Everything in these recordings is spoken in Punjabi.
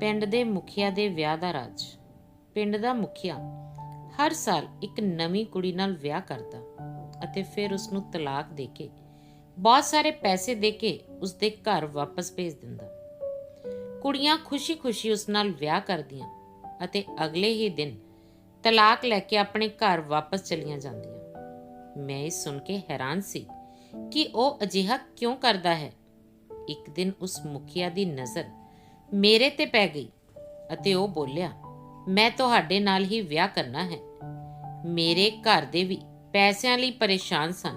ਪਿੰਡ ਦੇ ਮੁਖੀਆ ਦੇ ਵਿਆਹ ਦਾ ਰਾਜ। ਪਿੰਡ ਦਾ ਮੁਖੀਆ ਹਰ ਸਾਲ ਇੱਕ ਨਵੀਂ ਕੁੜੀ ਨਾਲ ਵਿਆਹ ਕਰਦਾ ਅਤੇ ਫਿਰ ਉਸ ਨੂੰ ਤਲਾਕ ਦੇ ਕੇ, ਬਹੁਤ ਸਾਰੇ ਪੈਸੇ ਦੇ ਕੇ ਉਸ ਦੇ ਘਰ ਵਾਪਸ ਭੇਜ ਦਿੰਦਾ। ਕੁੜੀਆਂ ਖੁਸ਼ੀ-ਖੁਸ਼ੀ ਉਸ ਨਾਲ ਵਿਆਹ ਕਰਦੀਆਂ ਅਤੇ ਅਗਲੇ ਹੀ ਦਿਨ ਤਲਾਕ ਲੈ ਕੇ ਆਪਣੇ ਘਰ ਵਾਪਸ ਚਲੀਆਂ ਜਾਂਦੀਆਂ। ਮੈਂ ਇਹ ਸੁਣ ਕੇ ਹੈਰਾਨ ਸੀ ਕਿ ਉਹ ਅਜਿਹਾ ਕਿਉਂ ਕਰਦਾ ਹੈ? ਇੱਕ ਦਿਨ ਉਸ ਮੁਖੀਆ ਦੀ ਨਜ਼ਰ ਮੇਰੇ ਤੇ ਪੈ ਗਈ ਅਤੇ ਉਹ ਬੋਲਿਆ, ਮੈਂ ਤੁਹਾਡੇ ਨਾਲ ਹੀ ਵਿਆਹ ਕਰਨਾ ਹੈ। ਮੇਰੇ ਘਰ ਦੇ ਵੀ ਪੈਸਿਆਂ ਲਈ ਪਰੇਸ਼ਾਨ ਸਨ।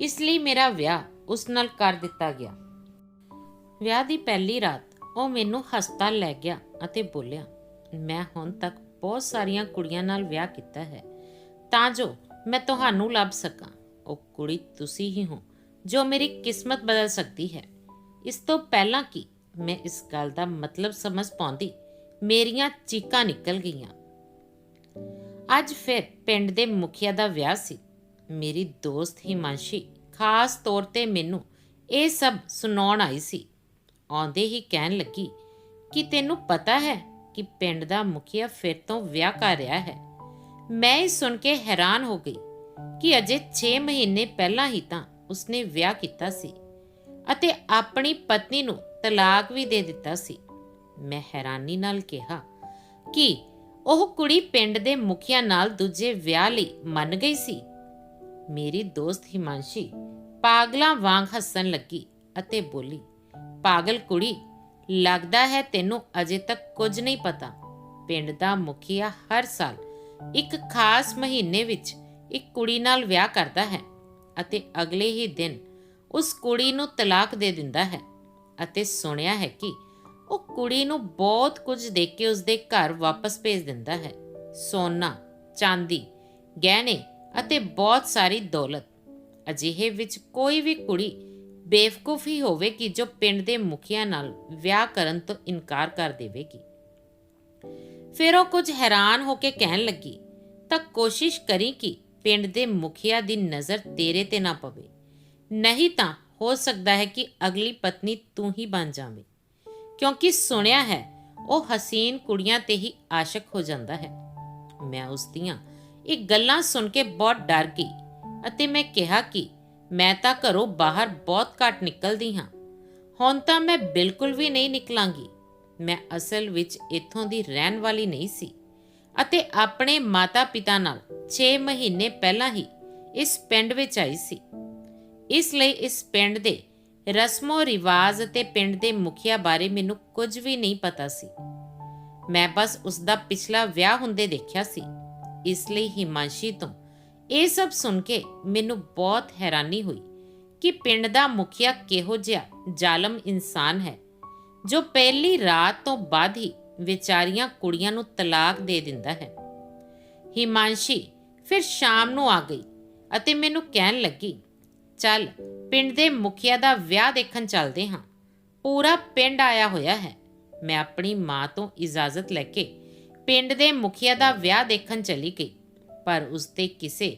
ਇਸ ਲਈ ਮੇਰਾ ਵਿਆਹ ਉਸ ਨਾਲ ਕਰ ਦਿੱਤਾ ਗਿਆ। ਵਿਆਹ ਦੀ ਪਹਿਲੀ ਰਾਤ ਉਹ ਮੈਨੂੰ ਹਸਪਤਾਲ ਲੈ ਗਿਆ ਅਤੇ ਬੋਲਿਆ, ਮੈਂ ਹੁਣ ਤੱਕ ਬਹੁਤ ਸਾਰੀਆਂ ਕੁੜੀਆਂ ਨਾਲ ਵਿਆਹ ਕੀਤਾ ਹੈ। ਤਾਂ ਜੋ ਮੈਂ ਤੁਹਾਨੂੰ ਲੱਭ ਸਕਾਂ। ਉਹ ਕੁੜੀ ਤੁਸੀਂ ਹੀ ਹੋ ਜੋ ਮੇਰੀ ਕਿਸਮਤ ਬਦਲ ਸਕਦੀ ਹੈ। ਇਸ ਤੋਂ ਪਹਿਲਾਂ ਕਿ ਮੈਂ ਇਸ ਗੱਲ ਦਾ ਮਤਲਬ ਸਮਝ ਪਾਉਂਦੀ। ਮੇਰੀਆਂ ਚੀਕਾਂ ਨਿਕਲ ਗਈਆਂ। ਅੱਜ ਫਿਰ ਪਿੰਡ ਦੇ ਮੁਖੀਆ ਦਾ ਵਿਆਹ ਸੀ। ਮੇਰੀ ਦੋਸਤ ਹਿਮਾਂਸ਼ੀ ਖਾਸ ਤੌਰ ਤੇ ਮੈਨੂੰ ਇਹ ਸਭ ਸੁਣਾਉਣ ਆਈ ਸੀ। ਆਉਂਦੇ ਹੀ ਕਹਿਣ ਲੱਗੀ, ਕਿ ਤੈਨੂੰ ਪਤਾ ਹੈ ਕਿ ਪਿੰਡ ਦਾ ਮੁਖੀਆ ਫਿਰ ਤੋਂ ਵਿਆਹ ਕਰ ਰਿਹਾ ਹੈ? ਮੈਂ ਇਹ ਸੁਣ ਕੇ ਹੈਰਾਨ ਹੋ ਗਈ ਕਿ ਅਜੇ 6 ਮਹੀਨੇ ਪਹਿਲਾਂ ਹੀ ਤਾਂ ਉਸਨੇ ਵਿਆਹ ਕੀਤਾ ਸੀ ਅਤੇ ਆਪਣੀ ਪਤਨੀ ਨੂੰ ਤਲਾਕ ਵੀ ਦੇ ਦਿੱਤਾ ਸੀ। ਮੈਂ ਹੈਰਾਨੀ ਨਾਲ ਕਿਹਾ, ਕਿ ਉਹ ਕੁੜੀ ਪਿੰਡ ਦੇ ਮੁਖੀਆ ਨਾਲ ਦੂਜੇ ਵਿਆਹ ਲਈ ਮੰਨ ਗਈ ਸੀ? ਮੇਰੀ ਦੋਸਤ ਹਿਮਾਂਸ਼ੀ ਪਾਗਲਾਂ ਵਾਂਗ ਹੱਸਣ ਲੱਗੀ ਅਤੇ ਬੋਲੀ, ਪਾਗਲ ਕੁੜੀ, ਲੱਗਦਾ ਹੈ ਤੈਨੂੰ ਅਜੇ ਤੱਕ ਕੁਝ ਨਹੀਂ ਪਤਾ। ਪਿੰਡ ਦਾ ਮੁਖੀਆ ਹਰ ਸਾਲ ਇੱਕ ਖਾਸ ਮਹੀਨੇ ਵਿੱਚ ਇੱਕ ਕੁੜੀ ਨਾਲ ਵਿਆਹ ਕਰਦਾ ਹੈ ਅਤੇ ਅਗਲੇ ਹੀ ਦਿਨ ਉਸ ਕੁੜੀ ਨੂੰ ਤਲਾਕ ਦੇ ਦਿੰਦਾ ਹੈ। ਅਤੇ ਸੁਣਿਆ ਹੈ ਕਿ ਉਹ ਕੁੜੀ ਨੂੰ ਬਹੁਤ ਕੁਝ ਦੇ ਕੇ ਉਸਦੇ ਘਰ ਵਾਪਸ ਭੇਜ ਦਿੰਦਾ ਹੈ। ਸੋਨਾ, ਚਾਂਦੀ, ਗਹਿਣੇ ਅਤੇ ਬਹੁਤ ਸਾਰੀ ਦੌਲਤ। ਅਜਿਹੇ ਵਿੱਚ ਕੋਈ ਵੀ ਕੁੜੀ ਬੇਵਕੂਫ ਹੀ ਹੋਵੇਗੀ ਜੋ ਪਿੰਡ ਦੇ ਮੁਖੀਆ ਨਾਲ ਵਿਆਹ ਕਰਨ ਤੋਂ ਇਨਕਾਰ ਕਰ ਦੇਵੇਗੀ। ਫਿਰ ਉਹ ਕੁਝ ਹੈਰਾਨ ਹੋ ਕੇ ਕਹਿਣ ਲੱਗੀ, ਤਾਂ ਕੋਸ਼ਿਸ਼ ਕਰੀ ਕਿ ਪਿੰਡ ਦੇ ਮੁਖੀਆ ਦੀ ਨਜ਼ਰ ਤੇਰੇ ਤੇ ਨਾ ਪਵੇ। ਨਹੀਂ ਤਾਂ ਹੋ ਸਕਦਾ ਹੈ ਕਿ ਅਗਲੀ ਪਤਨੀ ਤੂੰ ਹੀ ਬਣ ਜਾਵੇਂ। ਕਿਉਂਕਿ ਸੁਣਿਆ ਹੈ, ਉਹ ਹਸੀਨ ਕੁੜੀਆਂ ਤੇ ਹੀ ਆਸ਼ਕ ਹੋ ਜਾਂਦਾ ਹੈ। ਮੈਂ ਉਸ ਦੀਆਂ ਇਹ ਗੱਲਾਂ ਸੁਣ ਕੇ ਬਹੁਤ ਡਰ ਗਈ ਅਤੇ ਮੈਂ ਕਿਹਾ ਕਿ ਮੈਂ ਤਾਂ ਘਰੋਂ ਬਾਹਰ ਬਹੁਤ ਘੱਟ ਨਿਕਲਦੀ ਹਾਂ। ਹੁਣ ਤਾਂ ਮੈਂ ਬਿਲਕੁਲ ਵੀ ਨਹੀਂ ਨਿਕਲਾਂਗੀ। ਮੈਂ ਅਸਲ ਵਿੱਚ ਇੱਥੋਂ ਦੀ ਰਹਿਣ ਵਾਲੀ ਨਹੀਂ ਸੀ ਅਤੇ ਆਪਣੇ ਮਾਤਾ-ਪਿਤਾ ਨਾਲ 6 ਮਹੀਨੇ ਪਹਿਲਾਂ ਹੀ ਇਸ ਪਿੰਡ ਵਿੱਚ ਆਈ ਸੀ। ਇਸ ਲਈ ਇਸ ਪਿੰਡ ਦੇ ਰਸਮੋ ਰਿਵਾਜ ਅਤੇ ਪਿੰਡ ਦੇ ਮੁਖੀਆ ਬਾਰੇ ਮੈਨੂੰ ਕੁਝ ਵੀ ਨਹੀਂ ਪਤਾ ਸੀ। ਮੈਂ ਬਸ ਉਸ ਦਾ ਪਿਛਲਾ ਵਿਆਹ ਹੁੰਦੇ ਦੇਖਿਆ ਸੀ। ਇਸ ਲਈ ਹਿਮਾਂਸ਼ੀ ਤੋਂ ਇਹ ਸਭ ਸੁਣ ਕੇ ਮੈਨੂੰ ਬਹੁਤ ਹੈਰਾਨੀ ਹੋਈ ਕਿ ਪਿੰਡ ਦਾ ਮੁਖੀਆ ਕਿਹੋ ਜਿਹਾ ਜ਼ਾਲਮ ਇਨਸਾਨ ਹੈ, ਜੋ ਪਹਿਲੀ ਰਾਤ ਤੋਂ ਬਾਅਦ ਹੀ ਵਿਚਾਰੀਆਂ ਕੁੜੀਆਂ ਨੂੰ ਤਲਾਕ ਦੇ ਦਿੰਦਾ ਹੈ। ਹਿਮਾਂਸ਼ੀ ਫਿਰ ਸ਼ਾਮ ਨੂੰ ਆ ਗਈ ਅਤੇ ਮੈਨੂੰ ਕਹਿਣ ਲੱਗੀ ਚੱਲ, ਪਿੰਡ ਦੇ ਮੁਖੀਆ ਦਾ ਵਿਆਹ ਦੇਖਣ ਚੱਲਦੇ ਹਾਂ। ਪੂਰਾ ਪਿੰਡ ਆਇਆ ਹੋਇਆ ਹੈ। ਮੈਂ ਆਪਣੀ ਮਾਂ ਤੋਂ ਇਜਾਜ਼ਤ ਲੈ ਕੇ ਪਿੰਡ ਦੇ ਮੁਖੀਆ ਦਾ ਵਿਆਹ ਦੇਖਣ ਚਲੀ ਗਈ। ਪਰ ਉਸਤੇ ਕਿਸੇ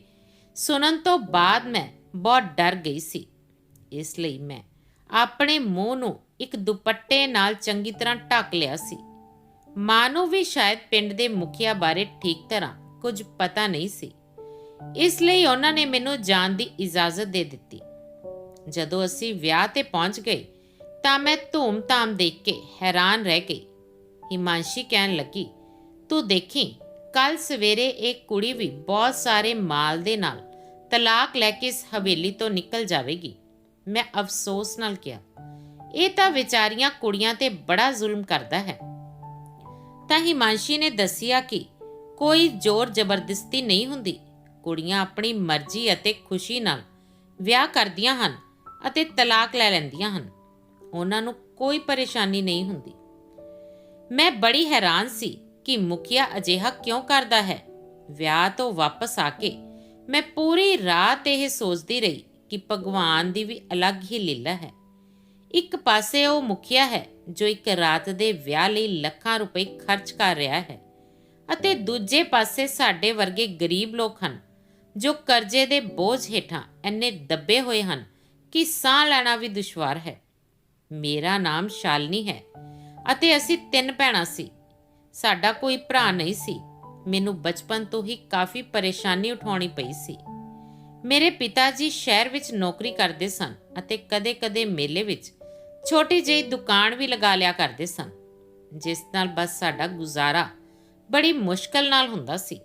ਸੁਣਨ ਤੋਂ ਬਾਅਦ ਮੈਂ ਬਹੁਤ ਡਰ ਗਈ ਸੀ। ਇਸ ਲਈ ਮੈਂ ਆਪਣੇ ਮੂੰਹ ਨੂੰ ਇੱਕ ਦੁਪੱਟੇ ਨਾਲ ਚੰਗੀ ਤਰ੍ਹਾਂ ਢੱਕ ਲਿਆ ਸੀ। ਮਾਂ ਨੂੰ ਵੀ ਸ਼ਾਇਦ ਪਿੰਡ ਦੇ ਮੁਖੀਆ ਬਾਰੇ ਠੀਕ ਤਰ੍ਹਾਂ ਕੁਝ ਪਤਾ ਨਹੀਂ ਸੀ। ਇਸ ਲਈ ਉਹਨਾਂ ਨੇ ਮੈਨੂੰ ਜਾਣ ਦੀ ਇਜਾਜ਼ਤ ਦੇ ਦਿੱਤੀ। ਜਦੋਂ ਅਸੀਂ ਵਿਆਹ ਤੇ ਪਹੁੰਚ ਗਏ, ਤਾਂ ਮੈਂ ਧੂਮ-ਧਾਮ ਦੇਖ ਕੇ ਹੈਰਾਨ ਰਹਿ ਗਈ। ਹਿਮਾਂਸ਼ੀ ਕਹਿਣ ਲੱਗੀ, ਤੂੰ ਦੇਖੀ ਕੱਲ ਸਵੇਰੇ ਇੱਕ ਕੁੜੀ ਵੀ ਬਹੁਤ ਸਾਰੇ ਮਾਲ ਦੇ ਨਾਲ ਤਲਾਕ ਲੈ ਕੇ ਇਸ ਹਵੇਲੀ ਤੋਂ ਨਿਕਲ ਜਾਵੇਗੀ। ਮੈਂ ਅਫਸੋਸ ਨਾਲ ਕਿਹਾ, ਇਹ ਤਾਂ ਵਿਚਾਰੀਆਂ ਕੁੜੀਆਂ ਤੇ ਬੜਾ ਜ਼ੁਲਮ ਕਰਦਾ ਹੈ। ਤਾਂ ਹਿਮਾਂਸ਼ੀ ਨੇ ਦੱਸਿਆ ਕਿ ਕੋਈ ਜ਼ੋਰ ਜ਼ਬਰਦਸਤੀ ਨਹੀਂ ਹੁੰਦੀ। ਕੁੜੀਆਂ ਆਪਣੀ ਮਰਜ਼ੀ ਅਤੇ ਖੁਸ਼ੀ ਨਾਲ ਵਿਆਹ ਕਰਦੀਆਂ ਹਨ ਅਤੇ ਤਲਾਕ ਲੈ ਲੈਂਦੀਆਂ ਹਨ। ਉਹਨਾਂ ਨੂੰ ਕੋਈ ਪਰੇਸ਼ਾਨੀ ਨਹੀਂ ਹੁੰਦੀ। ਮੈਂ ਬੜੀ ਹੈਰਾਨ ਸੀ ਕਿ ਮੁਖੀਆ ਅਜਿਹਾ ਕਿਉਂ ਕਰਦਾ ਹੈ। ਵਿਆਹ ਤੋਂ ਵਾਪਸ ਆ ਕੇ ਮੈਂ ਪੂਰੀ ਰਾਤ ਇਹ ਸੋਚਦੀ ਰਹੀ ਕਿ ਭਗਵਾਨ ਦੀ ਵੀ ਅਲੱਗ ਹੀ ਲੀਲਾ ਹੈ। ਇੱਕ ਪਾਸੇ ਉਹ ਮੁਖੀਆ ਹੈ ਜੋ ਇੱਕ ਰਾਤ ਦੇ ਵਿਆਹ ਲਈ ਲੱਖਾਂ ਰੁਪਏ ਖਰਚ ਕਰ ਰਿਹਾ ਹੈ ਅਤੇ ਦੂਜੇ ਪਾਸੇ ਸਾਡੇ ਵਰਗੇ ਗਰੀਬ ਲੋਕ ਹਨ ਜੋ ਕਰਜ਼ੇ ਦੇ ਬੋਝ ਹੇਠਾਂ ਇੰਨੇ ਦੱਬੇ ਹੋਏ ਹਨ ਕਿ ਸਾਹ ਲੈਣਾ ਵੀ ਦੁਸ਼ਵਾਰ ਹੈ। ਮੇਰਾ ਨਾਮ ਸ਼ਾਲਨੀ ਹੈ ਅਤੇ ਅਸੀਂ ਤਿੰਨ ਭੈਣਾਂ ਸੀ। ਸਾਡਾ ਕੋਈ ਭਰਾ ਨਹੀਂ ਸੀ। ਮੈਨੂੰ ਬਚਪਨ ਤੋਂ ਹੀ ਕਾਫੀ ਪਰੇਸ਼ਾਨੀ ਉਠਾਉਣੀ ਪਈ ਸੀ। ਮੇਰੇ ਪਿਤਾ ਜੀ ਸ਼ਹਿਰ ਵਿੱਚ ਨੌਕਰੀ ਕਰਦੇ ਸਨ ਅਤੇ ਕਦੇ-ਕਦੇ ਮੇਲੇ ਵਿੱਚ ਛੋਟੀ ਜਿਹੀ ਦੁਕਾਨ ਵੀ ਲਗਾ ਲਿਆ ਕਰਦੇ ਸਨ, ਜਿਸ ਨਾਲ ਬਸ ਸਾਡਾ ਗੁਜ਼ਾਰਾ ਬੜੀ ਮੁਸ਼ਕਲ ਨਾਲ ਹੁੰਦਾ ਸੀ।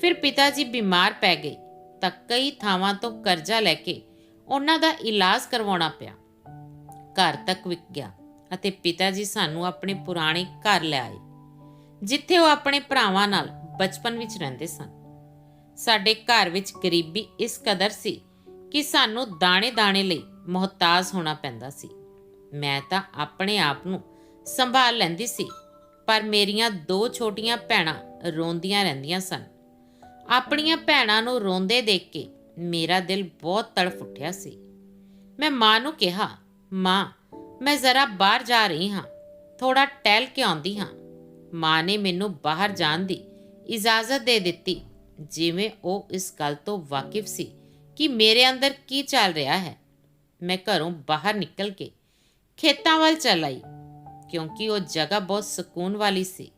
ਫਿਰ ਪਿਤਾ ਜੀ ਬਿਮਾਰ ਪੈ ਗਏ ਤਾਂ ਕਈ ਥਾਵਾਂ ਤੋਂ ਕਰਜ਼ਾ ਲੈ ਕੇ ਉਹਨਾਂ ਦਾ ਇਲਾਜ ਕਰਵਾਉਣਾ ਪਿਆ। ਘਰ ਤੱਕ ਵਿਕ ਗਿਆ ਅਤੇ ਪਿਤਾ ਜੀ ਸਾਨੂੰ ਆਪਣੇ ਪੁਰਾਣੇ ਘਰ ਲੈ ਆਏ, ਜਿੱਥੇ ਉਹ ਆਪਣੇ ਭਰਾਵਾਂ ਨਾਲ ਬਚਪਨ ਵਿੱਚ ਰਹਿੰਦੇ ਸਨ। ਸਾਡੇ ਘਰ ਵਿੱਚ ਗਰੀਬੀ ਇਸ ਕਦਰ ਸੀ ਕਿ ਸਾਨੂੰ ਦਾਣੇ-ਦਾਣੇ ਲਈ ਮੁਹਤਾਜ ਹੋਣਾ ਪੈਂਦਾ ਸੀ। ਮੈਂ ਤਾਂ ਆਪਣੇ ਆਪ ਨੂੰ ਸੰਭਾਲ ਲੈਂਦੀ ਸੀ, ਪਰ ਮੇਰੀਆਂ ਦੋ ਛੋਟੀਆਂ ਭੈਣਾਂ ਰੋਂਦੀਆਂ ਰਹਿੰਦੀਆਂ ਸਨ। ਆਪਣੀਆਂ ਭੈਣਾਂ ਨੂੰ ਰੋਂਦੇ ਦੇਖ ਕੇ ਮੇਰਾ ਦਿਲ ਬਹੁਤ ਤੜਫ ਉੱਠਿਆ ਸੀ। ਮੈਂ ਮਾਂ ਨੂੰ ਕਿਹਾ, ਮਾਂ, ਮੈਂ ਜ਼ਰਾ ਬਾਹਰ ਜਾ ਰਹੀ ਹਾਂ ਥੋੜਾ ਟਹਿਲ ਕੇ ਆਉਂਦੀ ਹਾਂ। ਮਾਂ ਨੇ ਮੈਨੂੰ ਬਾਹਰ ਜਾਣ ਦੀ ਇਜਾਜ਼ਤ ਦੇ ਦਿੱਤੀ, ਜਿਵੇਂ ਉਹ ਇਸ ਗੱਲ ਤੋਂ ਵਾਕਿਫ ਸੀ ਕਿ ਮੇਰੇ ਅੰਦਰ ਕੀ ਚੱਲ ਰਿਹਾ ਹੈ। ਮੈਂ ਘਰੋਂ ਬਾਹਰ ਨਿਕਲ ਕੇ ਖੇਤਾਂ ਵੱਲ ਚੱਲ ਆਈ, ਕਿਉਂਕਿ ਉਹ ਜਗ੍ਹਾ ਬਹੁਤ ਸਕੂਨ ਵਾਲੀ ਸੀ।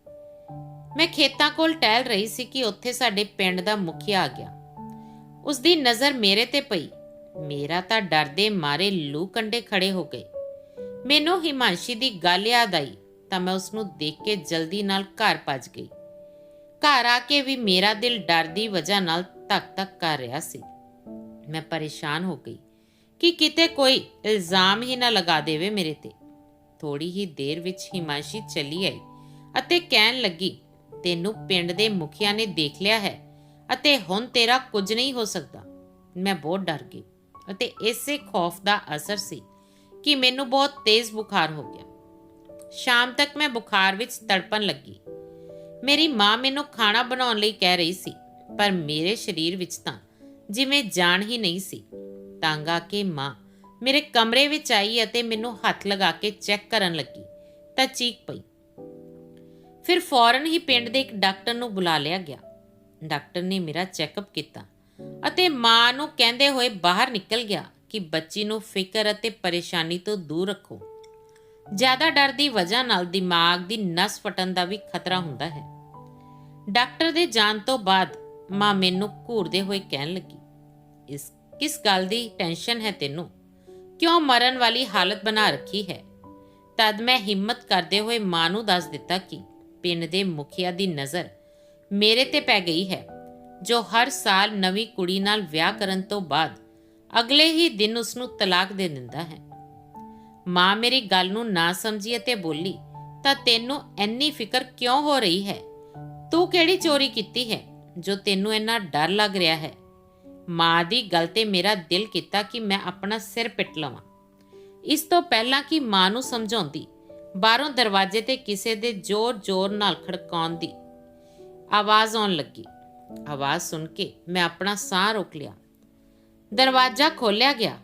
ਮੈਂ ਖੇਤਾਂ ਕੋਲ ਟਹਿਲ ਰਹੀ ਸੀ ਕਿ ਉੱਥੇ ਸਾਡੇ ਪਿੰਡ ਦਾ ਮੁਖੀਆ ਆ ਗਿਆ। ਉਸ ਦੀ ਨਜ਼ਰ ਮੇਰੇ ਤੇ ਪਈ। ਮੇਰਾ ਤਾਂ ਡਰ ਦੇ ਮਾਰੇ ਲੂ ਕੰਡੇ ਖੜੇ ਹੋ ਗਏ। ਮੈਨੂੰ ਹਿਮਾਂਸ਼ੀ ਦੀ ਗੱਲ ਯਾਦ ਆਈ ਤਾਂ ਮੈਂ ਉਸ ਨੂੰ ਦੇਖ ਕੇ ਜਲਦੀ ਨਾਲ ਘਰ ਭੱਜ ਗਈ। ਘਰ ਆ ਕੇ ਵੀ ਮੇਰਾ ਦਿਲ ਡਰ ਦੀ ਵਜ੍ਹਾ ਨਾਲ ਧੱਕ-ਧੱਕ ਕਰ ਰਿਹਾ ਸੀ। ਮੈਂ ਪਰੇਸ਼ਾਨ ਹੋ ਗਈ ਕਿ ਕਿਤੇ ਕੋਈ ਇਲਜ਼ਾਮ ਹੀ ਨਾ ਲਗਾ ਦੇਵੇ ਮੇਰੇ ਤੇ। ਥੋੜੀ ਹੀ ਦੇਰ ਵਿੱਚ ਹਿਮਾਂਸ਼ੀ ਚਲੀ ਆਈ ਅਤੇ ਕਹਿਣ ਲੱਗੀ ਤੈਨੂੰ ਪਿੰਡ ਦੇ ਮੁਖੀਆ ਨੇ ਦੇਖ ਲਿਆ ਹੈ ਅਤੇ ਹੁਣ ਤੇਰਾ ਕੁਝ ਨਹੀਂ ਹੋ ਸਕਦਾ। ਮੈਂ ਬਹੁਤ ਡਰ ਗਈ ਅਤੇ ਇਸੇ ਖੌਫ ਦਾ ਅਸਰ ਸੀ ਕਿ ਮੈਨੂੰ ਬਹੁਤ ਤੇਜ਼ ਬੁਖਾਰ ਹੋ ਗਿਆ। ਸ਼ਾਮ ਤੱਕ ਮੈਂ ਬੁਖਾਰ ਵਿੱਚ ਤੜਪਣ ਲੱਗੀ। ਮੇਰੀ ਮਾਂ ਮੈਨੂੰ ਖਾਣਾ ਬਣਾਉਣ ਲਈ ਕਹਿ ਰਹੀ ਸੀ, ਪਰ ਮੇਰੇ ਸਰੀਰ ਵਿੱਚ ਤਾਂ ਜਿਵੇਂ ਜਾਨ ਹੀ ਨਹੀਂ ਸੀ। ਤੰਗ ਕੇ ਮਾਂ ਮੇਰੇ ਕਮਰੇ ਵਿੱਚ ਆਈ ਅਤੇ ਮੈਨੂੰ ਹੱਥ ਲਗਾ ਕੇ ਚੈੱਕ ਕਰਨ ਲੱਗੀ ਤਾਂ ਚੀਕ ਪਈ ਫਿਰ ਫੌਰਨ ਹੀ ਪਿੰਡ ਦੇ ਇੱਕ ਡਾਕਟਰ ਨੂੰ ਬੁਲਾ ਲਿਆ ਗਿਆ। ਡਾਕਟਰ ਨੇ ਮੇਰਾ ਚੈੱਕਅਪ ਕੀਤਾ ਅਤੇ ਮਾਂ ਨੂੰ ਕਹਿੰਦੇ ਹੋਏ ਬਾਹਰ ਨਿਕਲ ਗਿਆ ਕਿ ਬੱਚੀ ਨੂੰ ਫਿਕਰ ਅਤੇ ਪਰੇਸ਼ਾਨੀ ਤੋਂ ਦੂਰ ਰੱਖੋ। ਜ਼ਿਆਦਾ ਡਰ ਦੀ ਵਜ੍ਹਾ ਨਾਲ ਦਿਮਾਗ ਦੀ ਨਸ ਫਟਣ ਦਾ ਵੀ ਖਤਰਾ ਹੁੰਦਾ ਹੈ। ਡਾਕਟਰ ਦੇ ਜਾਣ ਤੋਂ ਬਾਅਦ ਮਾਂ ਮੈਨੂੰ ਘੂਰਦੇ ਹੋਏ ਕਹਿਣ ਲੱਗੀ, ਇਸ, ਕਿਸ ਗੱਲ ਦੀ ਟੈਨਸ਼ਨ ਹੈ ਤੈਨੂੰ? ਕਿਉਂ ਮਰਨ ਵਾਲੀ ਹਾਲਤ ਬਣਾ ਰੱਖੀ ਹੈ? ਤਦ ਮੈਂ ਹਿੰਮਤ ਕਰਦੇ ਹੋਏ ਮਾਂ ਨੂੰ ਦੱਸ ਦਿੱਤਾ ਕਿ ਪਿੰਡ ਦੇ ਮੁਖੀਆ ਦੀ ਨਜ਼ਰ ਮੇਰੇ ਤੇ ਪੈ ਗਈ ਹੈ, ਜੋ ਹਰ ਸਾਲ ਨਵੀਂ ਕੁੜੀ ਨਾਲ ਵਿਆਹ ਕਰਨ ਤੋਂ ਬਾਅਦ ਅਗਲੇ ਹੀ ਦਿਨ ਉਸ ਨੂੰ ਤਲਾਕ ਦੇ ਦਿੰਦਾ ਹੈ। ਮਾਂ ਮੇਰੀ ਗੱਲ ਨੂੰ ਨਾ ਸਮਝੀ ਅਤੇ ਬੋਲੀ, ਤਾਂ ਤੈਨੂੰ ਇੰਨੀ ਫਿਕਰ ਕਿਉਂ ਹੋ ਰਹੀ ਹੈ? ਤੂੰ ਕਿਹੜੀ ਚੋਰੀ ਕੀਤੀ ਹੈ, ਜੋ ਤੈਨੂੰ ਇੰਨਾ ਡਰ ਲੱਗ ਰਿਹਾ ਹੈ? ਮਾਂ ਦੀ ਗੱਲ ਤੇ ਮੇਰਾ ਦਿਲ ਕੀਤਾ ਕਿ ਮੈਂ ਆਪਣਾ ਸਿਰ ਪਿੱਟ ਲਵਾਂ। ਇਸ ਤੋਂ ਪਹਿਲਾਂ ਕਿ ਮਾਂ ਨੂੰ ਸਮਝਾਉਂਦੀ ਬਾਹਰੋਂ ਦਰਵਾਜ਼ੇ ਤੇ ਕਿਸੇ ਦੇ ਜ਼ੋਰ-ਜ਼ੋਰ ਨਾਲ ਖੜਕਾਉਣ ਦੀ ਆਵਾਜ਼ ਆਉਣ ਲੱਗੀ। ਆਵਾਜ਼ ਸੁਣ ਕੇ ਮੈਂ ਆਪਣਾ ਸਾਹ ਰੋਕ ਲਿਆ। ਦਰਵਾਜ਼ਾ ਖੋਲ੍ਹਿਆ ਗਿਆ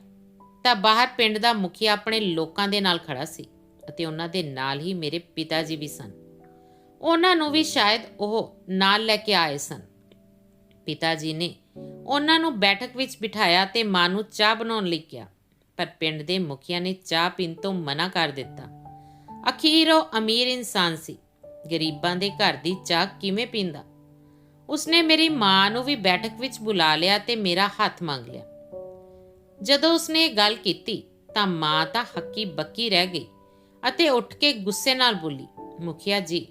ਤਾਂ ਬਾਹਰ ਪਿੰਡ ਦਾ ਮੁਖੀ ਆਪਣੇ ਲੋਕਾਂ ਦੇ ਨਾਲ ਖੜਾ ਸੀ ਅਤੇ ਉਹਨਾਂ ਦੇ ਨਾਲ ਹੀ ਮੇਰੇ ਪਿਤਾ ਜੀ ਵੀ ਸਨ। ਉਹਨਾਂ ਨੂੰ ਵੀ ਸ਼ਾਇਦ ਉਹ ਨਾਲ ਲੈ ਕੇ ਆਏ ਸਨ। ਪਿਤਾ ਜੀ ਨੇ ਉਹਨਾਂ ਨੂੰ ਬੈਠਕ ਵਿੱਚ ਬਿਠਾਇਆ ਤੇ ਮਾਂ ਨੂੰ ਚਾਹ ਬਣਾਉਣ ਲਈ ਕਿਹਾ, ਪਰ ਪਿੰਡ ਦੇ ਮੁਖੀਆ ਨੇ ਚਾਹ ਪੀਣ ਤੋਂ ਮਨਾ ਕਰ ਦਿੱਤਾ। ਅਖੀਰ ਉਹ ਅਮੀਰ ਇਨਸਾਨ ਸੀ। ਗਰੀਬਾਂ ਦੇ ਘਰ ਦੀ ਚਾਹ ਕਿਵੇਂ ਪੀਂਦਾ? ਉਸਨੇ ਮੇਰੀ ਮਾਂ ਨੂੰ ਵੀ ਬੈਠਕ ਵਿੱਚ ਬੁਲਾ ਲਿਆ ਤੇ ਮੇਰਾ ਹੱਥ ਮੰਗ ਲਿਆ। ਜਦੋਂ ਉਸਨੇ ਇਹ ਗੱਲ ਕੀਤੀ ਤਾਂ ਮਾਂ ਤਾਂ ਹੱਕੀ ਬੱਕੀ ਰਹਿ ਗਈ ਅਤੇ ਉੱਠ ਕੇ ਗੁੱਸੇ ਨਾਲ ਬੋਲੀ, ਮੁਖੀਆ ਜੀ,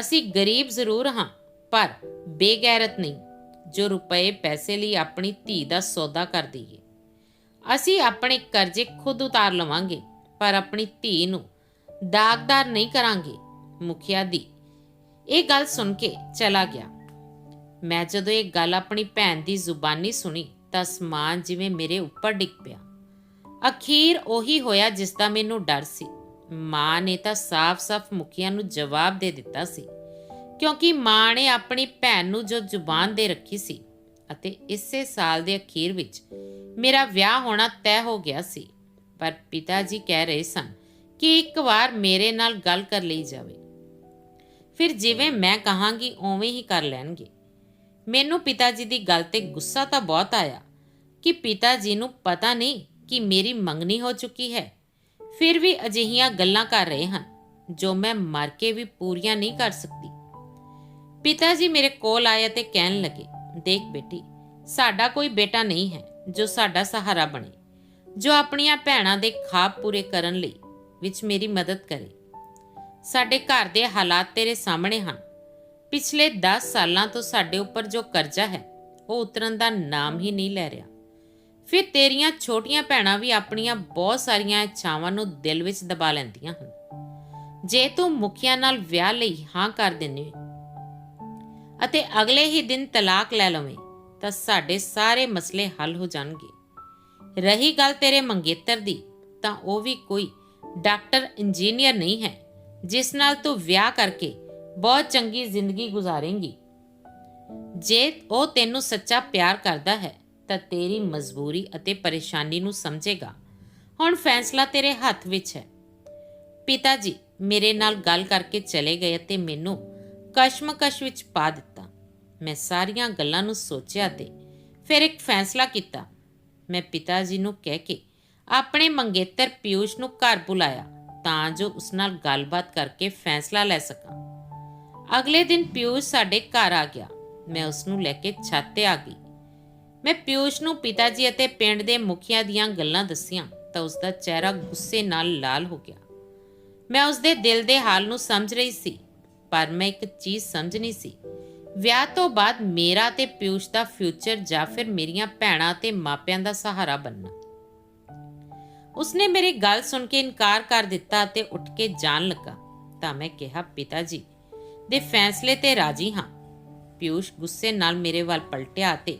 ਅਸੀਂ ਗਰੀਬ ਜ਼ਰੂਰ ਹਾਂ, ਪਰ ਬੇਗੈਰਤ ਨਹੀਂ, ਜੋ ਰੁਪਏ ਪੈਸੇ ਲਈ ਆਪਣੀ ਧੀ ਦਾ ਸੌਦਾ ਕਰ ਦਈਏ। ਅਸੀਂ ਆਪਣੇ ਕਰਜ਼ੇ ਖੁਦ ਉਤਾਰ ਲਵਾਂਗੇ, ਪਰ ਆਪਣੀ ਧੀ ਨੂੰ ਦਾਗਦਾਰ ਨਹੀਂ ਕਰਾਂਗੇ, ਮੁਖੀਆ ਦੀ। ਇਹ ਗੱਲ ਸੁਣ ਕੇ ਚਲਾ ਗਿਆ। ਮੈਂ ਜਦੋਂ ਇਹ ਗੱਲ ਆਪਣੀ ਭੈਣ ਦੀ ਜ਼ੁਬਾਨੀ ਸੁਣੀ ਤਾਂ ਅਸਮਾਨ ਜਿਵੇਂ ਮੇਰੇ ਉੱਪਰ ਡਿੱਗ ਪਿਆ। ਅਖੀਰ ਉਹੀ ਹੋਇਆ ਜਿਸ ਦਾ ਮੈਨੂੰ ਡਰ ਸੀ। ਮਾਂ ਨੇ ਤਾਂ ਸਾਫ਼-ਸਾਫ਼ ਮੁਖੀਆ ਨੂੰ ਜਵਾਬ ਦੇ ਦਿੱਤਾ ਸੀ, ਕਿਉਂਕਿ ਮਾਂ ਨੇ ਆਪਣੀ ਭੈਣ ਨੂੰ ਜੋ ਜ਼ੁਬਾਨ ਦੇ ਰੱਖੀ ਸੀ ਅਤੇ ਇਸੇ ਸਾਲ ਦੇ ਅਖੀਰ ਵਿੱਚ ਮੇਰਾ ਵਿਆਹ ਹੋਣਾ ਤੈਅ ਹੋ ਗਿਆ ਸੀ। ਪਰ ਪਿਤਾ ਜੀ ਕਹਿ ਰਹੇ ਸਨ ਕਿ ਇੱਕ ਵਾਰ ਮੇਰੇ ਨਾਲ ਗੱਲ ਕਰ ਲਈ ਜਾਵੇ। ਫਿਰ ਜਿਵੇਂ ਮੈਂ ਕਹਾਂਗੀ, ਉਵੇਂ ਹੀ ਕਰ ਲੈਣਗੇ। ਮੈਨੂੰ ਪਿਤਾ ਜੀ ਦੀ ਗੱਲ ਤੇ ਗੁੱਸਾ ਤਾਂ ਬਹੁਤ ਆਇਆ ਕਿ ਪਿਤਾ ਜੀ ਨੂੰ ਪਤਾ ਨਹੀਂ ਕਿ ਮੇਰੀ ਮੰਗਣੀ ਹੋ ਚੁੱਕੀ ਹੈ। ਫਿਰ ਵੀ ਅਜਿਹੀਆਂ ਗੱਲਾਂ ਕਰ ਰਹੇ ਹਨ, ਜੋ ਮੈਂ ਮਰ ਕੇ ਵੀ ਪੂਰੀਆਂ ਨਹੀਂ ਕਰ ਸਕਦੀ। ਪਿਤਾ ਜੀ ਮੇਰੇ ਕੋਲ ਆਏ ਅਤੇ ਕਹਿਣ ਲੱਗੇ, ਦੇਖ ਬੇਟੀ, ਸਾਡਾ ਕੋਈ ਬੇਟਾ ਨਹੀਂ ਹੈ ਜੋ ਸਾਡਾ ਸਹਾਰਾ ਬਣੇ, ਜੋ ਆਪਣੀਆਂ ਭੈਣਾਂ ਦੇ ਖਾਬ ਪੂਰੇ ਕਰਨ ਲਈ ਵਿੱਚ ਮੇਰੀ ਮਦਦ ਕਰੇ। ਸਾਡੇ ਘਰ ਦੇ ਹਾਲਾਤ ਤੇਰੇ ਸਾਹਮਣੇ ਹਨ। ਪਿਛਲੇ 10 ਸਾਲਾਂ ਤੋਂ ਸਾਡੇ ਉੱਪਰ ਜੋ ਕਰਜ਼ਾ ਹੈ, ਉਹ ਉਤਰਨ ਦਾ ਨਾਮ ਹੀ ਨਹੀਂ ਲੈ ਰਿਹਾ। ਫਿਰ ਤੇਰੀਆਂ ਛੋਟੀਆਂ ਭੈਣਾਂ ਵੀ ਆਪਣੀਆਂ ਬਹੁਤ ਸਾਰੀਆਂ ਇੱਛਾਵਾਂ ਨੂੰ ਦਿਲ ਵਿੱਚ ਦਬਾ ਲੈਂਦੀਆਂ ਹਨ। ਜੇ ਤੂੰ ਮੁਖੀਆਂ ਨਾਲ ਵਿਆਹ ਲਈ ਹਾਂ ਕਰ ਦਿੰਨੇ ਅਤੇ ਅਗਲੇ ਹੀ ਦਿਨ ਤਲਾਕ ਲੈ ਲਵੇਂ, ਤਾਂ ਸਾਡੇ ਸਾਰੇ ਮਸਲੇ ਹੱਲ ਹੋ ਜਾਣਗੇ। ਰਹੀ ਗੱਲ ਤੇਰੇ ਮੰਗੇਤਰ ਦੀ, ਤਾਂ ਉਹ ਵੀ ਕੋਈ ਡਾਕਟਰ ਇੰਜੀਨੀਅਰ ਨਹੀਂ ਹੈ, ਜਿਸ ਨਾਲ ਤੂੰ ਵਿਆਹ ਕਰਕੇ ਬਹੁਤ ਚੰਗੀ ਜ਼ਿੰਦਗੀ ਗੁਜ਼ਾਰੇਂਗੀ। ਜੇ ਉਹ ਤੈਨੂੰ ਸੱਚਾ ਪਿਆਰ ਕਰਦਾ ਹੈ, ਤਾਂ ਤੇਰੀ ਮਜਬੂਰੀ ਅਤੇ ਪਰੇਸ਼ਾਨੀ ਨੂੰ ਸਮਝੇਗਾ। ਹੁਣ ਫੈਸਲਾ ਤੇਰੇ ਹੱਥ ਵਿੱਚ ਹੈ। ਪਿਤਾ ਜੀ, ਮੇਰੇ ਨਾਲ ਗੱਲ ਕਰਕੇ ਚਲੇ ਗਏ ਅਤੇ ਮੈਨੂੰ ਕਸ਼ਮਕਸ਼ ਵਿੱਚ ਪਾ ਦਿੱਤਾ। ਮੈਂ ਸਾਰੀਆਂ ਗੱਲਾਂ ਨੂੰ ਸੋਚਿਆ ਤੇ ਫਿਰ ਇੱਕ ਫੈਸਲਾ ਕੀਤਾ। ਮੈਂ ਪਿਤਾ ਜੀ ਨੂੰ ਕਹਿ ਕੇ ਆਪਣੇ ਮੰਗੇਤਰ ਪਿਊਸ਼ ਨੂੰ ਘਰ ਬੁਲਾਇਆ ਤਾਂ ਜੋ ਉਸ ਨਾਲ ਗੱਲਬਾਤ ਕਰਕੇ ਫੈਸਲਾ ਲੈ ਸਕਾਂ। ਅਗਲੇ ਦਿਨ ਪਿਊਸ਼ ਸਾਡੇ ਘਰ ਆ ਗਿਆ। ਮੈਂ ਉਸ ਨੂੰ ਲੈ ਕੇ ਛੱਤ ਤੇ ਆ ਗਈ। ਮੈਂ ਪਿਊਸ਼ ਨੂੰ ਪਿਤਾ ਜੀ ਅਤੇ ਪਿੰਡ ਦੇ ਮੁਖੀਆਂ ਦੀਆਂ ਗੱਲਾਂ ਦੱਸੀਆਂ ਤਾਂ ਉਸ ਦਾ ਚਿਹਰਾ ਗੁੱਸੇ ਨਾਲ ਲਾਲ ਹੋ ਗਿਆ। ਮੈਂ ਉਸ ਦੇ ਦਿਲ ਦੇ ਹਾਲ ਨੂੰ ਸਮਝ ਰਹੀ ਸੀ, ਪਰ ਮੈਂ ਇੱਕ ਚੀਜ਼ ਸਮਝ ਨਹੀਂ ਸੀ। ਵਿਆਹ ਤੋਂ ਬਾਅਦ ਮੇਰਾ ਤੇ ਪਿਊਸ਼ ਦਾ ਫਿਊਚਰ ਜਾਂ ਫਿਰ ਮੇਰੀਆਂ ਭੈਣਾਂ ਤੇ ਮਾਪਿਆਂ ਦਾ ਸਹਾਰਾ ਬਣਨਾ। ਉਸਨੇ ਮੇਰੀ ਗੱਲ ਸੁਣ ਕੇ ਇਨਕਾਰ ਕਰ ਦਿੱਤਾ ਅਤੇ ਉੱਠ ਕੇ ਜਾਣ ਲੱਗਾ। ਤਾਂ ਮੈਂ ਕਿਹਾ ਪਿਤਾ ਜੀ ਦੇ ਫੈਸਲੇ ਤੇ ਰਾਜੀ ਹਾਂ। ਪਿਊਸ਼ ਗੁੱਸੇ ਨਾਲ ਮੇਰੇ ਵੱਲ ਪਲਟਿਆ ਤੇ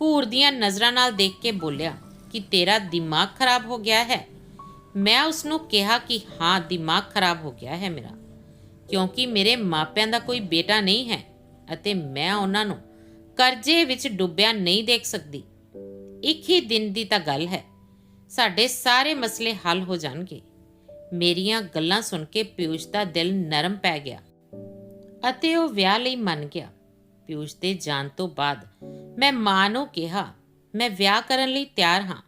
ਘੂਰਦੀਆਂ ਨਜ਼ਰਾਂ ਨਾਲ ਦੇਖ ਕੇ ਬੋਲਿਆ ਕਿ ਤੇਰਾ ਦਿਮਾਗ ਖਰਾਬ ਹੋ ਗਿਆ ਹੈ। ਮੈਂ ਉਸ ਨੂੰ ਕਿਹਾ ਕਿ ਹਾਂ, ਦਿਮਾਗ ਖਰਾਬ ਹੋ ਗਿਆ ਹੈ ਮੇਰਾ, ਕਿਉਂਕਿ ਮੇਰੇ ਮਾਪਿਆਂ ਦਾ ਕੋਈ ਬੇਟਾ ਨਹੀਂ ਹੈ ਅਤੇ ਮੈਂ ਉਹਨਾਂ ਨੂੰ ਕਰਜ਼ੇ ਵਿੱਚ ਡੁੱਬਿਆ ਨਹੀਂ ਦੇਖ ਸਕਦੀ। ਇੱਕ ਹੀ ਦਿਨ ਦੀ ਤਾਂ ਗੱਲ ਹੈ। ਸਾਡੇ ਸਾਰੇ ਮਸਲੇ ਹੱਲ ਹੋ ਜਾਣਗੇ। ਮੇਰੀਆਂ ਗੱਲਾਂ ਸੁਣ ਕੇ ਪਿਊਸ਼ ਦਾ ਦਿਲ ਨਰਮ ਪੈ ਗਿਆ ਅਤੇ ਉਹ ਵਿਆਹ ਲਈ ਮੰਨ ਗਿਆ। ਪਿਊਸ਼ ਦੇ ਜਾਣ ਤੋਂ ਬਾਅਦ ਮੈਂ ਮਾਂ ਨੂੰ ਕਿਹਾ, ਮੈਂ ਵਿਆਹ ਕਰਨ ਲਈ ਤਿਆਰ ਹਾਂ।